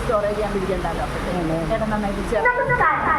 Storage ചെയ്യാൻ പിടിക്കണ്ടല്ലോ ചേട്ടൻ നന്നായിട്ട്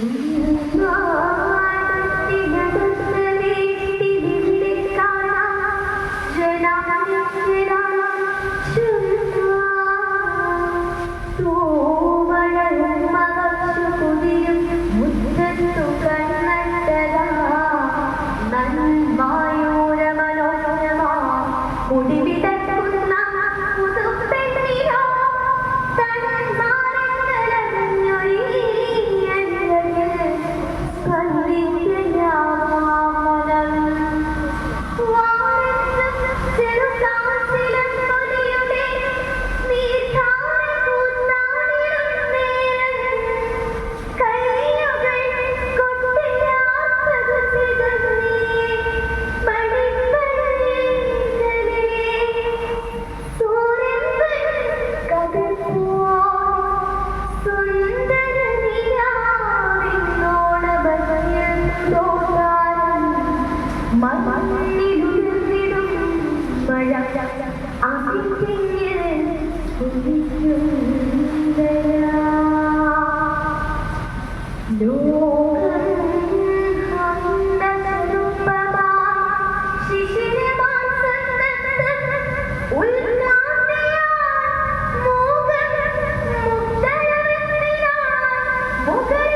Hallelujah. Okay.